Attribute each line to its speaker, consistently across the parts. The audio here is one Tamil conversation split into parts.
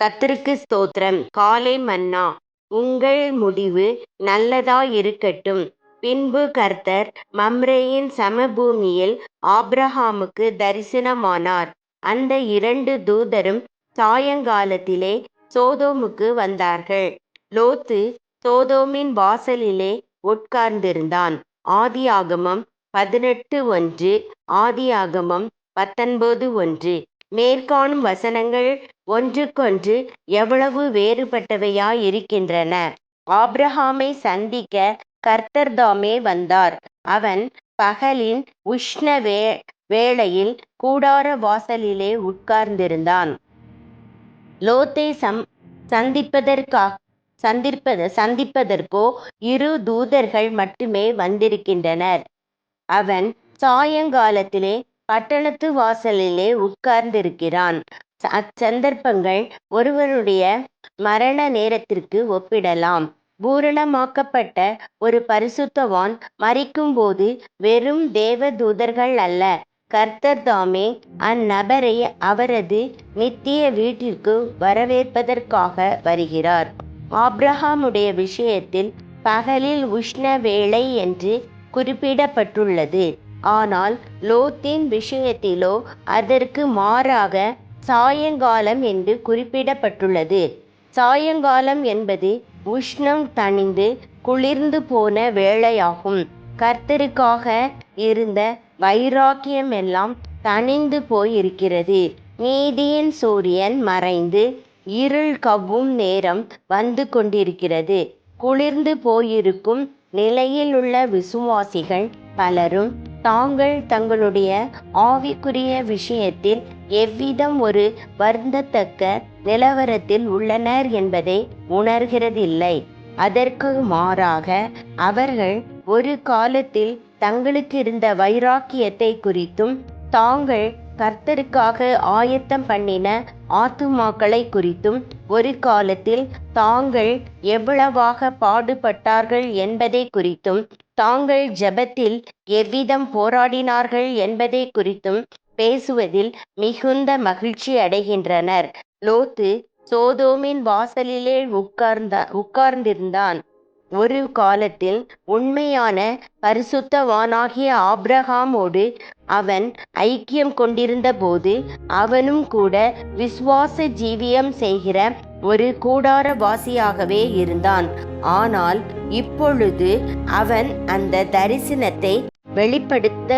Speaker 1: கர்த்தருக்கு ஸ்தோத்திரம் காலை மன்னா உங்கள் முடிவு நல்லதாயிருக்கட்டும் பின்பு கர்த்தர் மம்ரேயின் சமபூமியில் ஆப்ரஹாமுக்கு தரிசனமானார். அந்த இரண்டு தூதரும் சாயங்காலத்திலே சோதோமுக்கு வந்தார்கள். லோத்து சோதோமின் வாசலிலே உட்கார்ந்திருந்தான். ஆதியாகமம் பதினெட்டு ஒன்று ஆதியாகமம் பத்தொன்பது ஒன்று மேற்காணும் வசனங்கள் ஒன்றுக்கொன்று எவ்வளவு வேறுபட்டவையாயிருக்கின்றன. ஆப்ரஹாமை சந்திக்க கர்த்தர்தாமே வந்தார். அவன் பகலின் உஷ்ண வேளையில் கூடார வாசலிலே உட்கார்ந்திருந்தான். லோத்தை சந்திப்பதற்கோ இரு தூதர்கள் மட்டுமே வந்திருக்கின்றனர். அவன் சாயங்காலத்திலே பட்டணத்து வாசலிலே உட்கார்ந்திருக்கிறான். அச்சந்தர்ப்பங்கள் ஒருவருடைய மரண நேரத்திற்கு ஒப்பிடலாம். பூரணமாக்கப்பட்ட ஒரு பரிசுத்தவான் மரிக்கும்போது வெறும் தேவதூதர்கள் அல்ல கர்த்தர் தாமே அந்நபரை அவரது நித்திய வீட்டிற்கு வரவேற்பதற்காக வருகிறார். ஆபிரகாமுடைய விஷயத்தில் பகலில் உஷ்ண வேளை என்று குறிப்பிடப்பட்டுள்ளது. ஆனால் லோத்தின் விஷயத்திலோ அதற்கு மாறாக சாயங்காலம் என்று குறிப்பிடப்பட்டுள்ளது. சாயங்காலம் என்பது உஷ்ணம் தணிந்து குளிர்ந்து போன வேளையாகும். கர்த்தருக்காக இருந்த வைராக்கியமெல்லாம் தணிந்து போயிருக்கிறது. நீதியின் சூரியன் மறைந்து இருள் கவ்வும் நேரம் வந்து கொண்டிருக்கிறது. குளிர்ந்து போயிருக்கும் நிலையிலுள்ள விசுவாசிகள் பலரும் தாங்கள் தங்களுடைய ஆவிக்குரிய விஷயத்தில் எவ்விதம் ஒரு வருந்தத்தக்க நிலவரத்தில் உள்ளனர் என்பதை உணர்கிறதில்லை. அதற்கு மாறாக அவர்கள் ஒரு காலத்தில் தங்களுக்கு இருந்த வைராக்கியத்தை குறித்தும் தாங்கள் கர்த்தருக்காக ஆயத்தம் பண்ணின ஆத்துமாக்களை குறித்தும் ஒரு காலத்தில் தாங்கள் எவ்வளவாக பாடுபட்டார்கள் என்பதை குறித்தும் தாங்கள் ஜெபத்தில் எவ்விதம் போராடினார்கள் என்பதைக் குறித்தும் பேசுவதில் மிகுந்த மகிழ்ச்சியடைகின்றனர். லோத்து சோதோமின் வாசலிலே உட்கார்ந்திருந்தான். ஒரு காலத்தில் உண்மையான பரிசுத்தவானாகிய ஆபிரகாமோடு அவன் ஐக்கியம் கொண்டிருந்தபோது அவனும்கூட விசுவாச ஜீவியம் செய்கிற ஒரு கூடாரவாசியாகவே இருந்தான். ஆனால் இப்பொழுது அவன் அந்த தரிசனத்தை வெளிப்படுத்த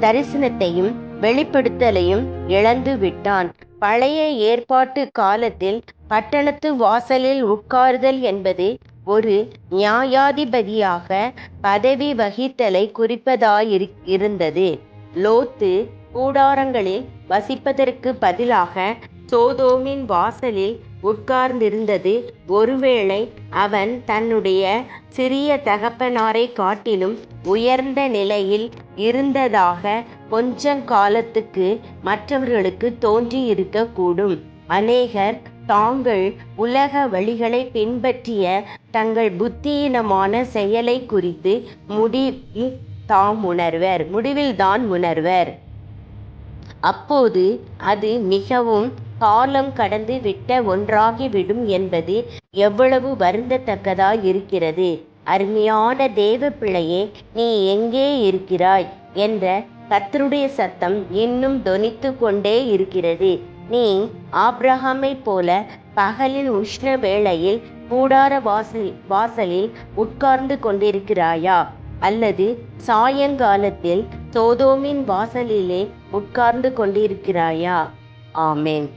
Speaker 1: தரிசனத்தையும் வெளிப்படுத்தலையும் இழந்து விட்டான் பழைய ஏற்பாட்டு காலத்தில் பட்டணத்து வாசலில் உட்காருதல் என்பது ஒரு நியாயாதிபதியாக பதவி வகித்தலைக் குறிப்பதாயிருந்தது. லோத்து கூடாரங்களில் வசிப்பதற்குப் பதிலாக சோதோமின் வாசலில் உட்கார்ந்திருந்தது ஒருவேளை அவன் தன்னுடைய சிறிய தகப்பனாரைக் காட்டிலும் உயர்ந்த நிலையில் இருந்ததாக கொஞ்சங் காலத்துக்கு மற்றவர்களுக்குத் தோன்றியிருக்கக்கூடும். அநேகர் தாங்கள் உலக வழிகளைப் பின்பற்றிய தங்கள் புத்தியீனமான செயலை குறித்து முடிவில் முடிவில்தான் உணர்வர். அப்போது அது மிகவும் காலம் கடந்து விட்ட ஒன்றாகிவிடும் என்பது எவ்வளவு வருந்தத்தக்கதாயிருக்கிறது. அருமையான தேவப்பிள்ளையே நீ எங்கே இருக்கிறாய்? என்ற கத்தருடைய சத்தம் இன்னும் தொனித்துக்கொண்டே இருக்கிறது நீ ஆபிரகாமைப் போல பகலில் உஷ்ண வேளையில் கூடார வாசலில் உட்கார்ந்து கொண்டிருக்கிறாயா? அல்லது சாயங்காலத்தில் சோதோமின் வாசலிலே உட்கார்ந்து கொண்டிருக்கிறாயா? ஆமேன்